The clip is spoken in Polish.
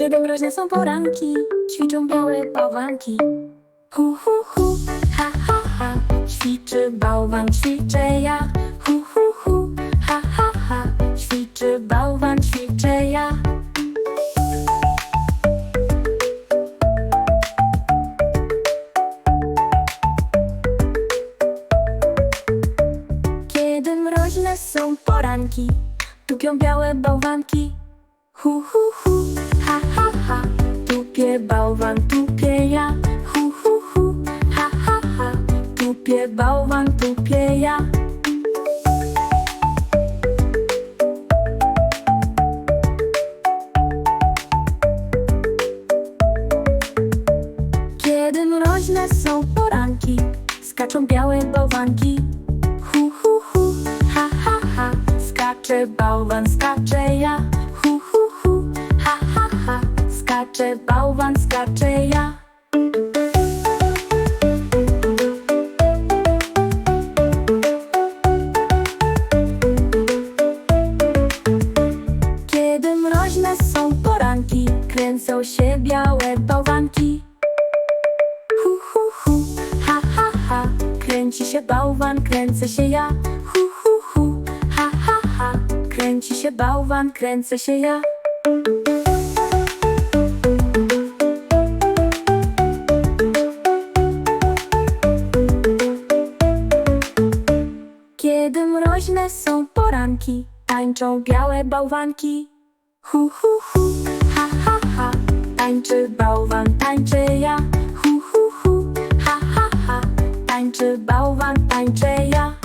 Kiedy mroźne są poranki, ćwiczą białe bałwanki. Hu, hu, hu, ha, ha, ha, ćwiczy bałwan, ćwiczę ja. Hu, hu, hu, ha, ha, ha, ćwiczy bałwan, ćwiczę ja. Kiedy mroźne są poranki, tupią białe bałwanki. Hu, hu, hu, ha, ha, ha, tupie bałwan, tupie ja. Hu, hu, hu, ha, ha, ha, tupie bałwan, tupie ja. Kiedy mroźne są poranki, skaczą białe bałwanki. Hu, hu, hu, ha, ha, ha, skacze bałwan, skacze ja. Skacze bałwan, skacze ja. Kiedy mroźne są poranki, kręcą się białe bałwanki. Hu, hu, hu, ha, ha, ha, kręci się bałwan, kręcę się ja. Hu, hu, hu, ha, ha, ha, kręci się bałwan, kręcę się ja. Mroźne są poranki, tańczą białe bałwanki. Hu, hu, hu, ha, ha, ha, tańczy bałwan, tańczę ja. Hu, hu, hu, ha, ha, ha, tańczy bałwan, tańczę ja.